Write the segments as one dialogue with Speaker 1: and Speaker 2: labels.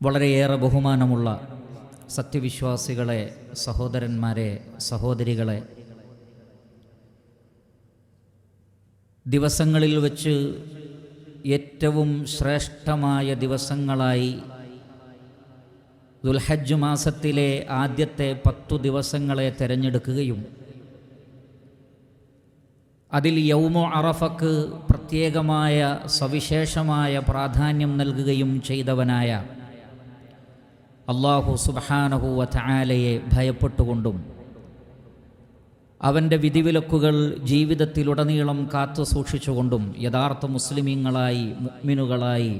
Speaker 1: വളരെയേറെ ബഹുമാനമുള്ള സത്യവിശ്വാസികളെ സഹോദരന്മാരെ സഹോദരികളെ ദിവസങ്ങളിൽ വച്ച് ഏറ്റവും ശ്രേഷ്ഠമായ ദിവസങ്ങളായി ദുൽഹജ്ജ് മാസത്തിലെ ആദ്യത്തെ പത്തു ദിവസങ്ങളെ തിരഞ്ഞെടുക്കുകയും അതിൽ യൗമോ അറഫക്ക് പ്രത്യേകമായ സവിശേഷമായ പ്രാധാന്യം നൽകുകയും ചെയ്തവനായ അള്ളാഹു സുബാനഹുവ ചായാലയെ ഭയപ്പെട്ടുകൊണ്ടും അവന്റെ വിധിവിലക്കുകൾ ജീവിതത്തിലുടനീളം കാത്തു സൂക്ഷിച്ചുകൊണ്ടും യഥാർത്ഥ മുസ്ലിമീങ്ങളായി മുഗ്മിനുകളായി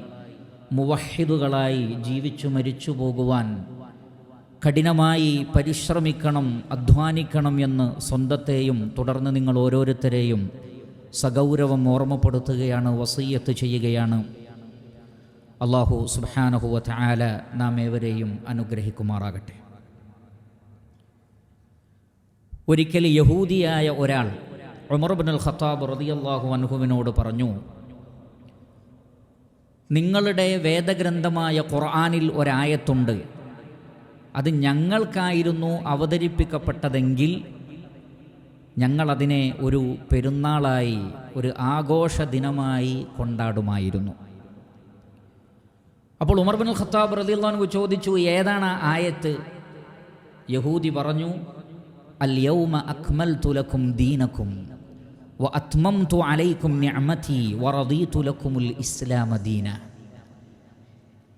Speaker 1: മുവഹിദുകളായി ജീവിച്ചു മരിച്ചു പോകുവാൻ കഠിനമായി പരിശ്രമിക്കണം അധ്വാനിക്കണം എന്ന് സ്വന്തത്തെയും തുടർന്ന് നിങ്ങൾ ഓരോരുത്തരെയും സഗൗരവം ഓർമ്മപ്പെടുത്തുകയാണ് വസീയത്ത് ചെയ്യുകയാണ്. അള്ളാഹു സുബാനഹുവ ആല നാം ഏവരെയും അനുഗ്രഹിക്കുമാറാകട്ടെ. ഒരിക്കൽ യഹൂദിയായ ഒരാൾ ഉമർബിൻ അൽ ഖത്താബ് റതിയല്ലാഹു അൻഹുവിനോട് പറഞ്ഞു നിങ്ങളുടെ വേദഗ്രന്ഥമായ ഖുർആാനിൽ ഒരായത്തുണ്ട്. അത് ഞങ്ങൾക്കായിരുന്നു അവതരിപ്പിക്കപ്പെട്ടതെങ്കിൽ ഞങ്ങളതിനെ ഒരു പെരുന്നാളായി ഒരു ആഘോഷ ദിനമായി കൊണ്ടാടുമായിരുന്നു. അപ്പോൾ ഉമർ ബിൻ ഖത്താബ് റദിള്ളാഹു ചോദിച്ചു ഏതാണ് ആ ആയത്ത്? യഹൂദി പറഞ്ഞു അൽ യൗമ അക്മൽ തുലക്കും ദീനക്കും വ അലൈക്കും നിഅമതി വറദീതു ലക്കുമുൽ ഇസ്ലാമ ദീന.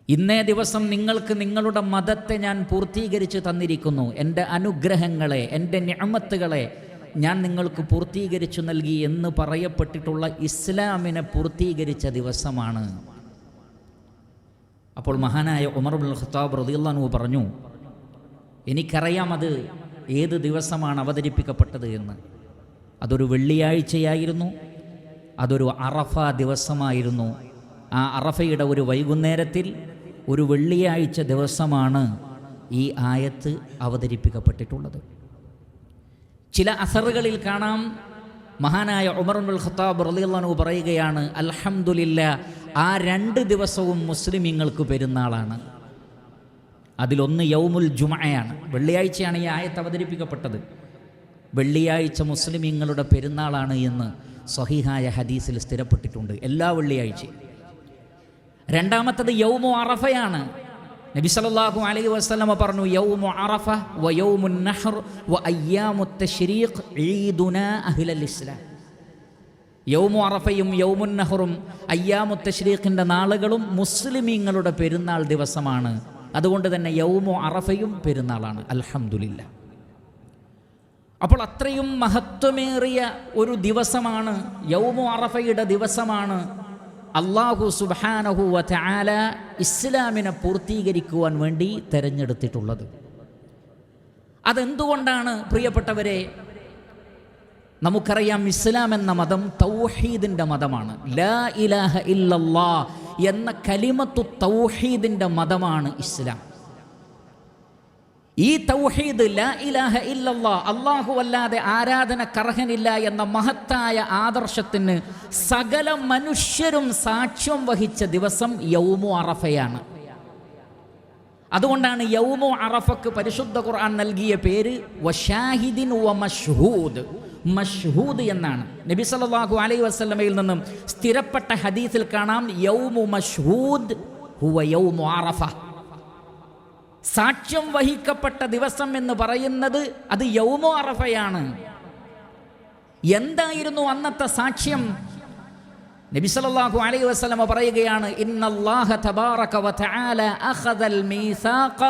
Speaker 1: ഇന്നേ ദിവസം നിങ്ങൾക്ക് നിങ്ങളുടെ മതത്തെ ഞാൻ പൂർത്തീകരിച്ച് തന്നിരിക്കുന്നു. എന്റെ അനുഗ്രഹങ്ങളെ എന്റെ ഞമത്തുകളെ ഞാൻ നിങ്ങൾക്ക് പൂർത്തീകരിച്ചു നൽകി എന്ന് പറയപ്പെട്ടിട്ടുള്ള ഇസ്ലാമിനെ പൂർത്തീകരിച്ച ദിവസമാണ്. അപ്പോൾ മഹാനായ ഉമർ ബുൽ ഖത്താബ് റദിയുള്ളാനു പറഞ്ഞു എനിക്കറിയാം അത് ഏത് ദിവസമാണ് അവതരിപ്പിക്കപ്പെട്ടത് എന്ന്. അതൊരു വെള്ളിയാഴ്ചയായിരുന്നു അതൊരു അറഫ ദിവസമായിരുന്നു. ആ അറഫയുടെ ഒരു വൈകുന്നേരത്തിൽ ഒരു വെള്ളിയാഴ്ച ദിവസമാണ് ഈ ആയത്ത് അവതരിപ്പിക്കപ്പെട്ടിട്ടുള്ളത്. ചില അസറുകളിൽ കാണാം മഹാനായ ഉമർ ഉമറുൽ ഖത്താബ് റളിയല്ലാഹു പറയുകയാണ് അൽഹംദുലില്ല ആ രണ്ട് ദിവസവും മുസ്ലിമീങ്ങൾക്ക് പെരുന്നാളാണ്. അതിലൊന്ന് യൗമുൽ ജുമയാണ് വെള്ളിയാഴ്ചയാണ് ഈ ആയത്ത് അവതരിപ്പിക്കപ്പെട്ടത്. വെള്ളിയാഴ്ച മുസ്ലിമീങ്ങളുടെ പെരുന്നാളാണ് എന്ന് സഹിഹായ ഹദീസിൽ സ്ഥിരപ്പെട്ടിട്ടുണ്ട് എല്ലാ വെള്ളിയാഴ്ചയും. രണ്ടാമത്തത് യൗമു അറഫയാണ്. നബി സല്ലല്ലാഹു അലൈഹി വസല്ലമ പറഞ്ഞു യൗമു അറഫ വ യൗമുൻ നഹർ വ അയ്യാമുത്ത ഈദുനാ അഹ്ലൽ ഇസ്ലാം. യൗമു അറഫയും യൗമുൻ നഹറും അയ്യാമു തഷ്രീഖിന്റെ നാളുകളും മുസ്ലിമീങ്ങളുടെ പെരുന്നാൾ ദിവസമാണ്. അതുകൊണ്ട് തന്നെ യൗമു അറഫയും പെരുന്നാളാണ്. അൽഹംദുലില്ല. അപ്പോൾ അത്രയും മഹത്വമേറിയ ഒരു ദിവസമാണ് യൗമു അറഫയുടെ ദിവസമാണ്. അള്ളാഹു സുബാനഹു വല ഇസ്ലാമിനെ പൂർത്തീകരിക്കുവാൻ വേണ്ടി തിരഞ്ഞെടുത്തിട്ടുള്ളത്. അതെന്തുകൊണ്ടാണ് പ്രിയപ്പെട്ടവരെ നമുക്കറിയാം ഇസ്ലാം എന്ന മതം തൗഹീദിന്റെ മതമാണ്. ലാ ഇലാഹ ഇല്ലല്ലാ എന്ന കലിമത്തു തൗഹീദിന്റെ മതമാണ് ഇസ്ലാം. ഈ തൗഹീദ് ലാ ഇലാഹ ഇല്ലല്ലാ അള്ളാഹു അല്ലാതെ ആരാധന കർഹനില്ല എന്ന മഹത്തായ ആദർശത്തിന് സകല മനുഷ്യരും സാക്ഷ്യം വഹിച്ച ദിവസം യൗമു അറഫയാണ്. അതുകൊണ്ടാണ് യൗമു അറഫക്ക് പരിശുദ്ധ ഖുർആൻ നൽകിയ പേര് വഷാഹിദിൻ വ മഷ്ഹൂദ് എന്നാണ്. നബി സല്ലല്ലാഹു അലൈഹി വസല്ലമയിൽ നിന്നും സ്ഥിരപ്പെട്ട ഹദീസിൽ കാണാം യൗമു മഷ്ഹൂദ് ഹുവ യൗമു അറഫ. സാക്ഷ്യം വഹിക്കപ്പെട്ട ദിവസം എന്ന് പറയുന്നത് അത് യൗമു അറഫയാണ്. എന്തായിരുന്നു അന്നത്തെ സാക്ഷ്യം? നബി സല്ലല്ലാഹു അലൈഹി വസല്ലമ പറയുകയാണ് ഇന്നല്ലാഹ തബാറക വ തആല അഖദൽ മീസാഖ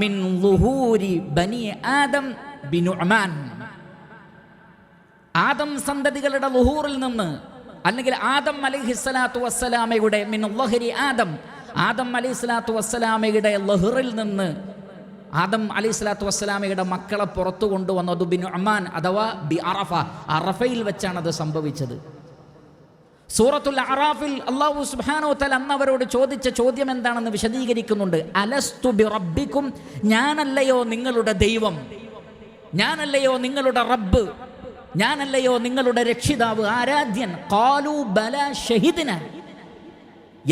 Speaker 1: മിൻ ളുഹൂരി ബനി ആദം ബിനുഅമാൻ. ആദം സന്തതികളുടെ ലുഹൂറിൽ നിന്ന് അല്ലെങ്കിൽ ആദം അലൈഹിസ്സലാത്തു വസ്സലാമയുടെ മിൻ ലഹരി ആദം ആദം അലൈഹിസ്സലാത്തു വസ്സലാമയുടെ ലഹറിൽ നിന്ന് ആദം അലൈഹി സ്വലാത്തു വസ്സലാമയുടെ മക്കളെ പുറത്തു കൊണ്ടുവന്നത് ബിൻ അമാൻ അഥവാ ബി അറഫ. അറഫയിൽ വെച്ചാണ് അത് സംഭവിച്ചത്. സൂറത്തുൽ അറാഫിൽ അള്ളാഹു സുബ്ഹാനഹു തല അന്ന് അവരോട് ചോദിച്ച ചോദ്യം എന്താണെന്ന് വിശദീകരിക്കുന്നുണ്ട്. അലസ്തു ബി റബ്ബിക്കും ഞാനല്ലയോ നിങ്ങളുടെ ദൈവം? ഞാനല്ലയോ നിങ്ങളുടെ റബ്ബ്? ഞാനല്ലയോ നിങ്ങളുടെ രക്ഷിതാവ് ആരാധ്യൻ? കാലു ബല ഷഹിദിന.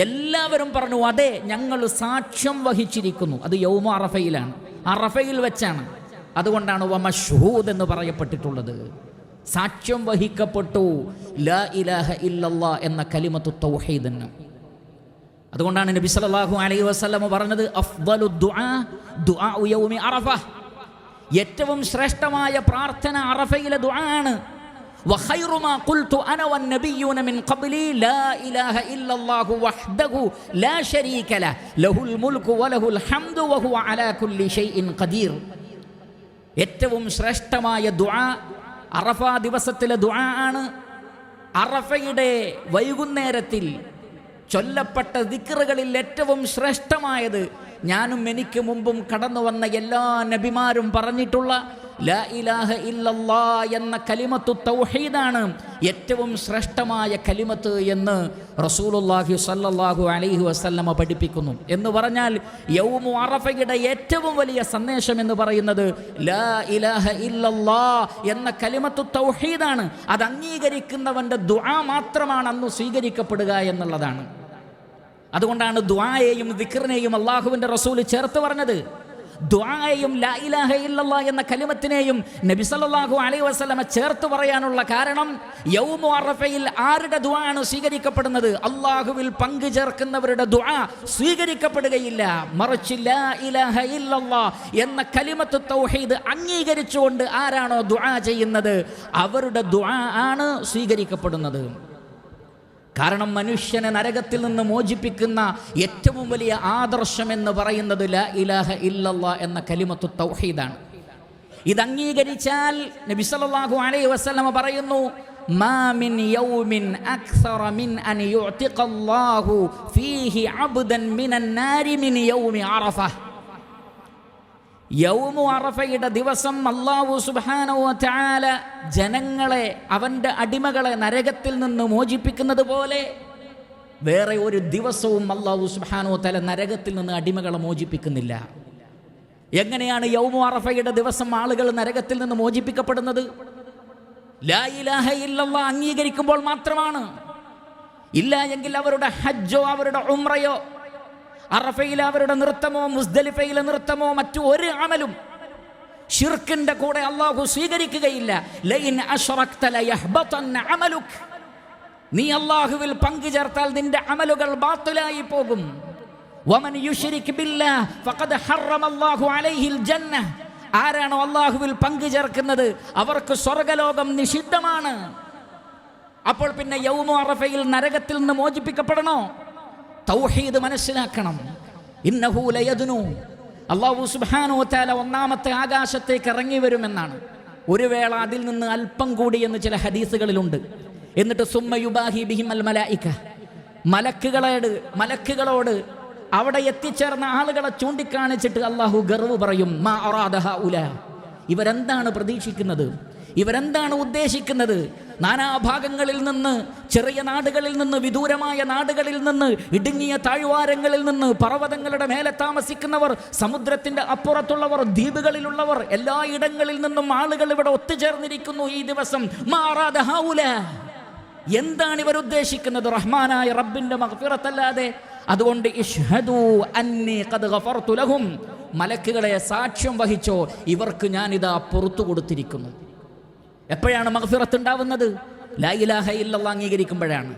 Speaker 1: എല്ലാവരും പറഞ്ഞു അതെ ഞങ്ങൾ സാക്ഷ്യം വഹിച്ചിരിക്കുന്നു. അത് യൗമ അറഫയിലാണ്. അറഫയിൽ വെച്ചാണ്. അതുകൊണ്ടാണ് വമഷൂദ് എന്ന് പറയപ്പെട്ടിട്ടുള്ളത്. സാക്ഷ്യം വഹിക്കപ്പെട്ടു. ലാ ഇലാഹ ഇല്ലല്ലാ എന്ന കലിമത്തു തൗഹീദന് അതുകൊണ്ടാണ് നബി സല്ലല്ലാഹു അലൈഹി വസല്ലം പറഞ്ഞത് അഫ്ദലു ദുആ ദുആ യൗമി അറഫ. ഏറ്റവും ശ്രേഷ്ഠമായ പ്രാർത്ഥന അറഫയിലെ ദുആ ആണ് وخير ما قلت انا والنبيون من قبلي لا اله الا الله وحده لا شريك له له الملك وله الحمد وهو على كل شيء قدير ഏറ്റവും ശ്രേഷ്ഠമായ ദുആ അറഫ ദിവസത്തിലെ ദുആ ആണ് അറഫയുടെ വൈകുന്നേരത്തിൽ ചൊല്ലപ്പെട്ട ദിക്റുകളിൽ ഏറ്റവും ശ്രേഷ്ഠമായത് ഞാനും എനിക്ക് മുമ്പും കടന്നു വന്ന എല്ലാ നബിമാരും പറഞ്ഞിട്ടുള്ള ലാ ഇലാഹ ഇല്ലല്ലാ എന്ന കലിമത്തു തൗഹീദാണ് ഏറ്റവും ശ്രേഷ്ഠമായ കലിമത്ത് എന്ന് റസൂലുല്ലാഹി സല്ലാഹു അലൈഹി വസല്ലമ പഠിപ്പിക്കുന്നു. എന്ന് പറഞ്ഞാൽ യൗമു അറഫയുടെ ഏറ്റവും വലിയ സന്ദേശം എന്ന് പറയുന്നത് ലാ ഇലാഹ ഇല്ലല്ലാ എന്ന കലിമത്തു തൗഹീദാണ്. അത് അംഗീകരിക്കുന്നവന്റെ ദുആ മാത്രമാണ് അന്ന് സ്വീകരിക്കപ്പെടുക എന്നുള്ളതാണ്. അതുകൊണ്ടാണ് ദ്വായെയും വിക്രനെയും അള്ളാഹുവിന്റെ റസൂൽ ചേർത്ത് പറഞ്ഞത്. ലാ ഇലാഹ ഇല്ലല്ലാ എന്ന കലിമത്തിനെയും നബി സല്ലല്ലാഹു അലൈഹി വസല്ലമ ചേർത്ത് പറയാനുള്ള കാരണം യൗമു അറഫയിൽ ആരുടെ ദുആ ആണ് സ്വീകരിക്കപ്പെടുന്നത്? അള്ളാഹുവിൽ പങ്കു ചേർക്കുന്നവരുടെ ദുആ സ്വീകരിക്കപ്പെടുകയില്ല. മറിച്ച് ലാ ഇലാഹ ഇല്ലല്ലാ എന്ന കലിമത്ത് തൗഹീദ് അംഗീകരിച്ചുകൊണ്ട് ആരാണോ ദുആ ചെയ്യുന്നത്? അവരുടെ ദുആ ആണ് സ്വീകരിക്കപ്പെടുന്നത്. കാരണം മനുഷ്യനെ നരകത്തിൽ നിന്ന് മോചിപ്പിക്കുന്ന ഏറ്റവും വലിയ ആദർശം എന്ന് പറയുന്നത് ല ഇലാഹ ഇല്ലല്ല എന്ന കലിമത്തു തൗഹീദാണ്. ഇത് അംഗീകരിച്ചാൽ നബി സല്ലല്ലാഹു അലൈഹി വസല്ലമ പറയുന്നു മാ മിൻ യൗമിൻ അക്സറ മിൻ അൻ യുഅതിഖല്ലാഹു ഫീഹി അബ്ദൻ മിനൻ നാരി മിൻ യൗമി അറഫ. യൗമു അറഫയുടെ ദിവസം അള്ളാഹു സുബാനോ ചാല ജനങ്ങളെ അവന്റെ അടിമകളെ നരകത്തിൽ നിന്ന് മോചിപ്പിക്കുന്നത് പോലെ വേറെ ഒരു ദിവസവും അള്ളാഹു സുബാനോ തല നരകത്തിൽ നിന്ന് അടിമകളെ മോചിപ്പിക്കുന്നില്ല. എങ്ങനെയാണ് യൗമു അറഫയുടെ ദിവസം ആളുകൾ നരകത്തിൽ നിന്ന് മോചിപ്പിക്കപ്പെടുന്നത്? അംഗീകരിക്കുമ്പോൾ മാത്രമാണ്. ഇല്ല എങ്കിൽ അവരുടെ ഹജ്ജോ അവരുടെ ഉംറയോ അറഫയിലെ അവരുടെ നൃത്തമോ മുസ്ദലിഫയിലെ നൃത്തമോ മറ്റു ഒരു അമലും ഷിർക്കിന്റെ കൂടെ അള്ളാഹു സ്വീകരിക്കുകയില്ല. ലൈൻ അമലുക്. നീ അള്ളാഹുവിൽ പങ്കു ചേർത്താൽ നിന്റെ അമലുകൾ ബാത്തിലായി പോകും. വമൻ ഹറമ അല്ലാഹു അലൈഹിൽ ജന്ന. ആരാണോ അള്ളാഹുവിൽ പങ്കു ചേർക്കുന്നത്? അവർക്ക് സ്വർഗലോകം നിഷിദ്ധമാണ്. അപ്പോൾ പിന്നെ യൗമു അറഫയിൽ നരകത്തിൽ നിന്ന് മോചിപ്പിക്കപ്പെടണോ? തൗഹീദ് മനസ്സിലാക്കണം. ഇന്നഹു ലയദ്നു. അള്ളാഹു സുബ്ഹാനഹു വതആല ഒന്നാമത്തെ ആകാശത്തേക്ക് ഇറങ്ങി വരുമെന്നാണ്. ഒരു വേള അതിൽ നിന്ന് അല്പം കൂടി എന്ന് ചില ഹദീസുകളിലുണ്ട്. എന്നിട്ട് സുമ്മയുബാഹി ബിഹിം അൽ മലായിക. മലക്കുകളോട് മലക്കുകളോട് അവിടെ എത്തിച്ചേർന്ന ആളുകളെ ചൂണ്ടിക്കാണിച്ചിട്ട് അള്ളാഹു ഗർവ് പറയും മാ ഉല ഇവരെന്താണ് പ്രതീക്ഷിക്കുന്നത്? ഇവരെന്താണ് ഉദ്ദേശിക്കുന്നത്? നാനാഭാഗങ്ങളിൽ നിന്ന് ചെറിയ നാടുകളിൽ നിന്ന് വിദൂരമായ നാടുകളിൽ നിന്ന് ഇടുങ്ങിയ താഴ്വാരങ്ങളിൽ നിന്ന് പർവതങ്ങളുടെ മേലെ താമസിക്കുന്നവർ സമുദ്രത്തിന്റെ അപ്പുറത്തുള്ളവർ ദ്വീപുകളിലുള്ളവർ എല്ലാ ഇടങ്ങളിൽ നിന്നും ആളുകൾ ഇവിടെ ഒത്തുചേർന്നിരിക്കുന്നു ഈ ദിവസം. മാറാതെ ഹൗല. എന്താണ് ഇവർ ഉദ്ദേശിക്കുന്നത്? റഹ്മാനായ റബ്ബിന്റെ മഹഫിറത്തല്ലാതെ അതുകൊണ്ട് ഇഷ്ഹദു അന്നി ലഹും. മലക്കുകളെ സാക്ഷ്യം വഹിച്ചോ ഇവർക്ക് ഞാനിതാ പുറത്തു കൊടുത്തിരിക്കുന്നു. എപ്പോഴാണ് മഗ്ഫിറത്ത് ഉണ്ടാവുന്നത്? ലാ ഇലാഹ ഇല്ലല്ലാഹ് അംഗീകരിക്കുമ്പോഴാണ്.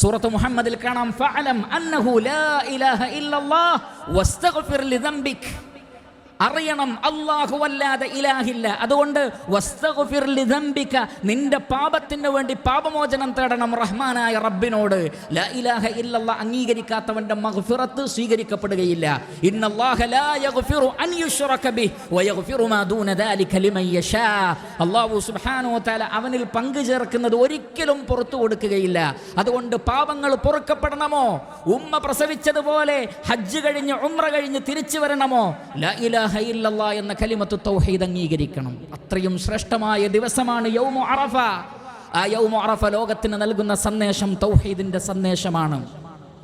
Speaker 1: സൂറത്ത് മുഹമ്മദിൽ കാണാം ഫഅലം അന്നഹു ലാ ഇലാഹ ഇല്ലല്ലാഹ് വസ്തഗ്ഫിർ ലിദംബിക്. അറിയണം. അള്ളാഹു അല്ലാതെ ഇലാഹില്ല. അതുകൊണ്ട് ലിദംബിക നിന്റെ പാപത്തിന് വേണ്ടി പാപമോചനം തേടണം റഹ്മാനായ റബ്ബിനോട്. ലാ ഇലാഹ ഇല്ലല്ലാ അംഗീകരിക്കാത്തവന്റെ മഗ്ഫിറത്ത് സ്വീകരിക്കപ്പെടുകയില്ല. അവനിൽ പങ്കു ചേർക്കുന്നത് ഒരിക്കലും പുറത്തു കൊടുക്കുകയില്ല. അതുകൊണ്ട് പാപങ്ങൾ പൊറുക്കപ്പെടണമോ? ഉമ്മ പ്രസവിച്ചതുപോലെ ഹജ്ജ് കഴിഞ്ഞ് ഉംറ കഴിഞ്ഞ് തിരിച്ചു വരണമോ? ലാ ഇലാഹ ഇല്ലല്ലാ എന്ന കലിമത്ത് തൗഹീദ് അംഗീകരിക്കണം. അത്രയും ശ്രേഷ്ഠമായ ദിവസമാണ് യൗമു അറഫ. ആ യൗമു അറഫ ലോകത്തിന് നൽകുന്ന സന്ദേശം തൗഹീദിന്റെ സന്ദേശമാണ്.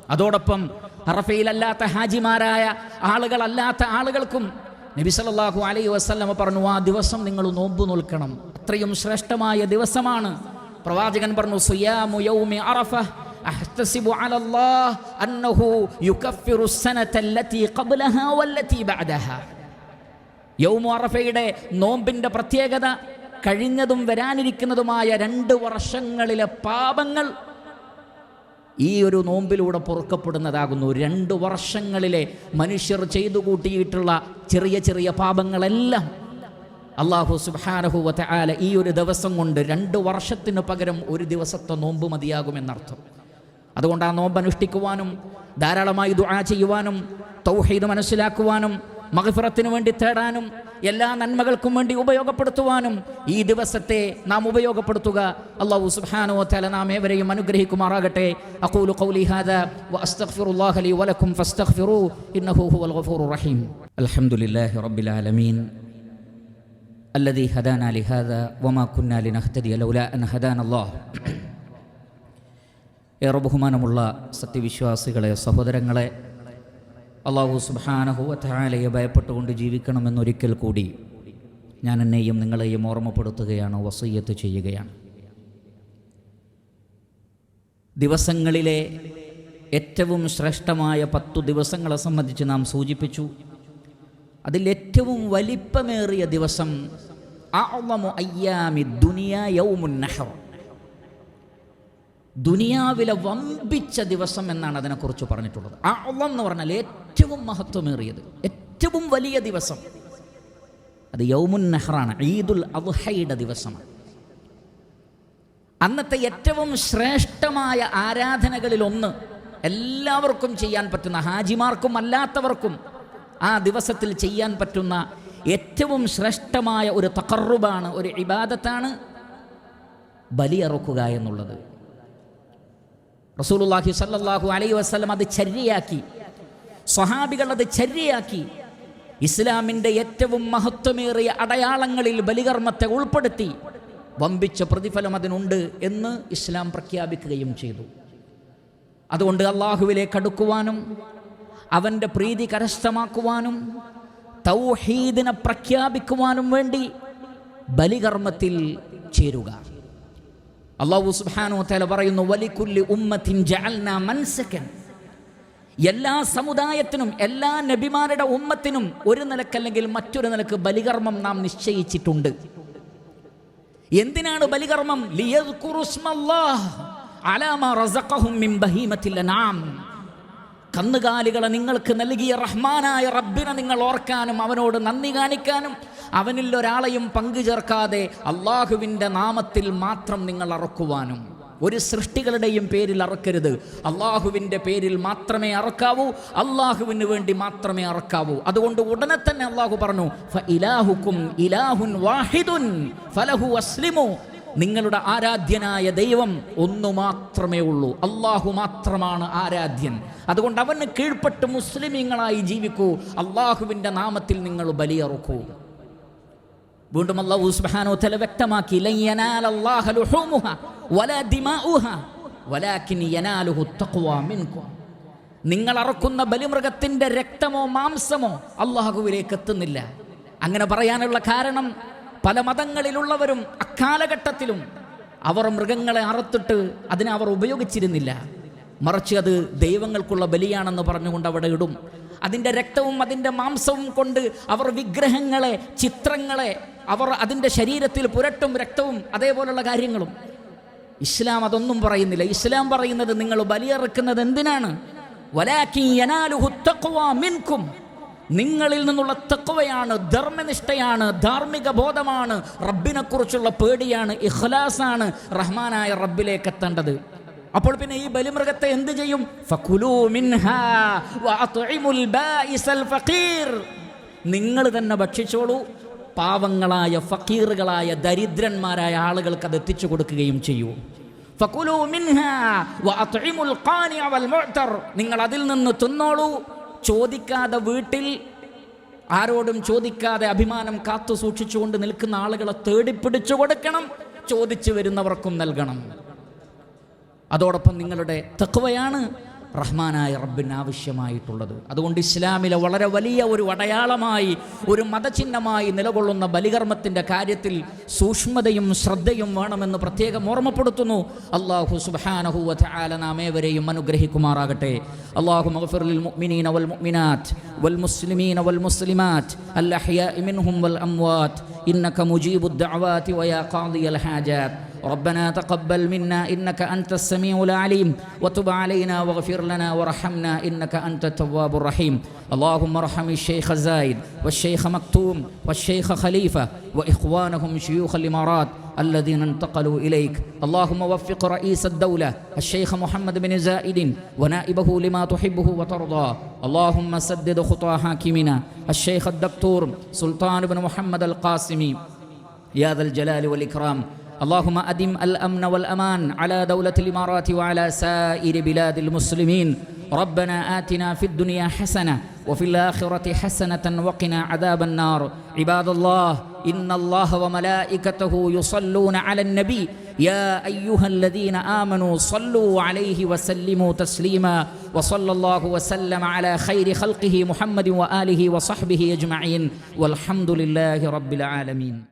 Speaker 1: അതോടൊപ്പം അറഫയിലല്ലാത്ത ഹാജിമാരായ ആളുകളല്ലാത്ത ആളുകൾക്കും നബി സല്ലല്ലാഹു അലൈഹി വസല്ലമ പറഞ്ഞു ആ ദിവസം നിങ്ങൾ നോമ്പ് നോൽക്കണം. അത്രയും ശ്രേഷ്ഠമായ ദിവസമാണ്. പ്രവാചകൻ പറഞ്ഞു സുയാമു യൗമി അറഫ അഹ്തസിബു അലല്ലാഹ് അന്നഹു യുകഫിറു സനതല്ലതി ഖബ്ലഹാ വല്ലതി യൗമു അറഫയുടെ നോമ്പിന്റെ പ്രത്യേകത കഴിഞ്ഞതും വരാനിരിക്കുന്നതുമായ രണ്ട് വർഷങ്ങളിലെ പാപങ്ങൾ ഈ ഒരു നോമ്പിലൂടെ പൊറുക്കപ്പെടുന്നതാകുന്നു. രണ്ട് വർഷങ്ങളിലെ മനുഷ്യർ ചെയ്തു കൂട്ടിയിട്ടുള്ള ചെറിയ ചെറിയ പാപങ്ങളെല്ലാം അള്ളാഹു സുബാനഹുവത്തെ ആല ഈ ഒരു ദിവസം കൊണ്ട് രണ്ട് വർഷത്തിന് പകരം ഒരു ദിവസത്തെ നോമ്പ് മതിയാകുമെന്നർത്ഥം. അതുകൊണ്ട് ആ നോമ്പ് അനുഷ്ഠിക്കുവാനും ധാരാളമായി ദുആ ചെയ്യുവാനും തൗഹീദ് മനസ്സിലാക്കുവാനും മഹഫിറത്തിന് വേണ്ടി തേടാനും എല്ലാ നന്മകൾക്കും വേണ്ടി ഉപയോഗപ്പെടുത്തുവാനും ഈ ദിവസത്തെ നാം ഉപയോഗപ്പെടുത്തുക അള്ളാഹു സുബ്ഹാനഹു വതആല നാം ഏവരെയും അനുഗ്രഹിക്കുമാറാകട്ടെ അഖൂലു ഖൗലി ഹാദാ വഅസ്തഗ്ഫിറുല്ലാഹ ലി വലക്കും ഫസ്തഗ്ഫിറൂ ഇന്നഹു ഹുവൽ ഗഫൂറുർ റഹീം അൽഹംദുലില്ലാഹി റബ്ബിൽ ആലമീൻ الذي هدانا لهذا وما كنا لنهتدي لولا أن هدانا الله ഏറെ ബഹുമാനമുള്ള സത്യവിശ്വാസികളെ സഹോദരങ്ങളെ അള്ളാഹു സുബാനഹുവത്താലയെ ഭയപ്പെട്ടുകൊണ്ട് ജീവിക്കണമെന്നൊരിക്കൽ കൂടി ഞാൻ എന്നെയും നിങ്ങളെയും ഓർമ്മപ്പെടുത്തുകയാണ് വസയ്യത്ത് ചെയ്യുകയാണ്. ദിവസങ്ങളിലെ ഏറ്റവും ശ്രേഷ്ഠമായ പത്തു ദിവസങ്ങളെ സംബന്ധിച്ച് നാം സൂചിപ്പിച്ചു. അതിൽ ഏറ്റവും വലിപ്പമേറിയ ദിവസം അയ്യാമി ദുനിയ യൗമുൻ നഹർ. ദുനിയാവിലെ വമ്പിച്ച ദിവസം എന്നാണ് അതിനെക്കുറിച്ച് പറഞ്ഞിട്ടുള്ളത്. ആ അഅ്ളം എന്ന് പറഞ്ഞാൽ ഏറ്റവും മഹത്വമേറിയത് ഏറ്റവും വലിയ ദിവസം. അത് യൗമുൻ നെഹ്റാണ് ഈദുൽ അദ്ഹയുടെ ദിവസമാണ്. അന്നത്തെ ഏറ്റവും ശ്രേഷ്ഠമായ ആരാധനകളിൽ ഒന്ന് എല്ലാവർക്കും ചെയ്യാൻ പറ്റുന്ന ഹാജിമാർക്കും അല്ലാത്തവർക്കും ആ ദിവസത്തിൽ ചെയ്യാൻ പറ്റുന്ന ഏറ്റവും ശ്രേഷ്ഠമായ ഒരു തക്കറുബാണ് ഒരു ഇബാദത്താണ് ബലിയറുക്കുക എന്നുള്ളത്. റസൂലുള്ളാഹി സല്ലല്ലാഹു അലൈഹി വസല്ലം അത് ചര്യയാക്കി. സ്വഹാബികൾ അത് ചര്യയാക്കി. ഇസ്ലാമിന്റെ ഏറ്റവും മഹത്വമേറിയ അടയാളങ്ങളിൽ ബലികർമ്മത്തെ ഉൾപ്പെടുത്തി വമ്പിച്ച പ്രതിഫലം അതിനുണ്ട് എന്ന് ഇസ്ലാം പ്രഖ്യാപിക്കുകയും ചെയ്തു. അതുകൊണ്ട് അള്ളാഹുവിലേക്ക് അടുക്കുവാനും അവന്റെ പ്രീതി കരസ്ഥമാക്കുവാനും തൗഹീദിനെ പ്രഖ്യാപിക്കുവാനും വേണ്ടി ബലികർമ്മത്തിൽ ചേരുക. അള്ളാഹു സുബ്ഹാനഹു തല പറയുന്നു വലിക്കുല്ലി ഉമ്മത്തിൻ ജഅൽന മൻസകൻ എല്ലാ സമുദായത്തിനും എല്ലാ നബിമാരുടെ ഉമ്മത്തിനും ഒരു നിലക്കല്ലെങ്കിൽ മറ്റൊരു നിലയ്ക്ക് ബലികർമ്മം നാം നിശ്ചയിച്ചിട്ടുണ്ട്. എന്തിനാണ് ബലികർമ്മം? കന്നുകാലികളെ നിങ്ങൾക്ക് നൽകിയ റഹ്മാനായ റബ്ബിനെ നിങ്ങൾ ഓർക്കാനും അവനോട് നന്ദി കാണിക്കാനും അവനിൽ ഒരാളെയും പങ്കു ചേർക്കാതെ അള്ളാഹുവിന്റെ നാമത്തിൽ മാത്രം നിങ്ങൾ അറക്കുവാനും ഒരു സൃഷ്ടികളുടെയും പേരിൽ അറക്കരുത്. അള്ളാഹുവിന്റെ പേരിൽ മാത്രമേ അറക്കാവൂ അള്ളാഹുവിന് വേണ്ടി മാത്രമേ അറക്കാവൂ. അതുകൊണ്ട് ഉടനെ തന്നെ അള്ളാഹു പറഞ്ഞു "ഫ ഇലാഹുക്കും ഇലാഹുൻ വാഹിദുൻ ഫലഹു അസ്ലിമു നിങ്ങളുടെ ആരാധ്യനായ ദൈവം ഒന്നു മാത്രമേ ഉള്ളൂ. അള്ളാഹു മാത്രമാണ് ആരാധ്യൻ. അതുകൊണ്ട് അവന് കീഴ്പ്പെട്ട് മുസ്ലിമീങ്ങളായി ജീവിക്കൂ. അള്ളാഹുവിന്റെ നാമത്തിൽ നിങ്ങൾ ബലിയറുക്കൂ. വീണ്ടും അള്ളാഹു സുബാനോ തല വ്യക്തമാക്കി നിങ്ങൾ അറക്കുന്ന ബലിമൃഗത്തിന്റെ രക്തമോ മാംസമോ അള്ളാഹുവിലേക്ക് എത്തുന്നില്ല. അങ്ങനെ പറയാനുള്ള കാരണം പല മതങ്ങളിലുള്ളവരും അക്കാലഘട്ടത്തിലും അവർ മൃഗങ്ങളെ അറുത്തിട്ട് അതിനെ അവർ ഉപയോഗിച്ചിരുന്നില്ല. മറിച്ച് അത് ദൈവങ്ങൾക്കുള്ള ബലിയാണെന്ന് പറഞ്ഞുകൊണ്ട് അവിടെ ഇടും. അതിന്റെ രക്തവും അതിന്റെ മാംസവും കൊണ്ട് അവർ വിഗ്രഹങ്ങളെ ചിത്രങ്ങളെ അവർ അതിന്റെ ശരീരത്തിൽ പുരട്ടും രക്തവും അതേപോലുള്ള കാര്യങ്ങളും. ഇസ്ലാം അതൊന്നും പറയുന്നില്ല. ഇസ്ലാം പറയുന്നത് നിങ്ങൾ ബലിയറക്കുന്നത് എന്തിനാണ്? വലാക്കി മിൻകും. നിങ്ങളിൽ നിന്നുള്ള തക്കവയാണ് ധർമ്മനിഷ്ഠയാണ് ധാർമ്മിക ബോധമാണ് റബ്ബിനെ കുറിച്ചുള്ള പേടിയാണ് ഇഖ്ലാസാണ് റഹ്മാനായ റബ്ബിലേക്ക് എത്തേണ്ടത്. അപ്പോൾ പിന്നെ ഈ ബലിമൃഗത്തെ എന്ത് ചെയ്യും? നിങ്ങൾ തന്നെ ഭക്ഷിച്ചോളൂ. പാവങ്ങളായ ഫക്കീറുകളായ ദരിദ്രന്മാരായ ആളുകൾക്ക് അത് എത്തിച്ചു കൊടുക്കുകയും ചെയ്യൂ. നിങ്ങൾ അതിൽ നിന്ന് തിന്നോളൂ. ചോദിക്കാതെ വീട്ടിൽ ആരോടും ചോദിക്കാതെ അഭിമാനം കാത്തു സൂക്ഷിച്ചുകൊണ്ട് നിൽക്കുന്ന ആളുകളെ തേടിപ്പിടിച്ചു കൊടുക്കണം ചോദിച്ചു വരുന്നവർക്കും നൽകണം. അതോടൊപ്പം നിങ്ങളുടെ തക്വയാണ് റഹ്മാനായ റബ്ബിന് ആവശ്യമായിട്ടുള്ളത്. അതുകൊണ്ട് ഇസ്ലാമിലെ വളരെ വലിയ ഒരു അടയാളമായി ഒരു മതചിഹ്നമായി നിലകൊള്ളുന്ന ബലികർമ്മത്തിന്റെ കാര്യത്തിൽ സൂക്ഷ്മതയും ശ്രദ്ധയും വേണമെന്ന് പ്രത്യേകം ഓർമ്മപ്പെടുത്തുന്നു. അള്ളാഹു സുബാനഹുവ നാമേവരെയും അനുഗ്രഹിക്കുമാറാകട്ടെ. അള്ളാഹു മഗ്ഫിറുൽ മുഅ്മിനീന വൽ മുഅ്മിനാത്ത് വൽ മുസ്ലിമീന വൽ മുസ്ലിമാത്ത് വൽ ഇന്നക മുജീബുദ് വയാ ഖാദിയൽ ربنا تقبل منا إنك أنت السميع العليم وتب علينا واغفر لنا وارحمنا إنك أنت التواب الرحيم. اللهم ارحم الشيخ زايد والشيخ مكتوم والشيخ خليفة وإخوانهم شيوخ الإمارات الذين انتقلوا إليك. اللهم وفق رئيس الدولة الشيخ محمد بن زائد ونائبه لما تحبه وترضى. اللهم سدد خطى حاكمنا الشيخ الدكتور سلطان بن محمد القاسمي. يا ذا الجلال والإكرام. اللهم أدم الأمن والأمان على دولة الإمارات وعلى سائر بلاد المسلمين. ربنا آتنا في الدنيا حسنة وفي الآخرة حسنة وقنا عذاب النار. عباد الله إن الله وملائكته يصلون على النبي. يا أيها الذين آمنوا صلوا عليه وسلموا تسليما. وصلى الله وسلم على خير خلقه محمد وآله وصحبه أجمعين. والحمد لله رب العالمين.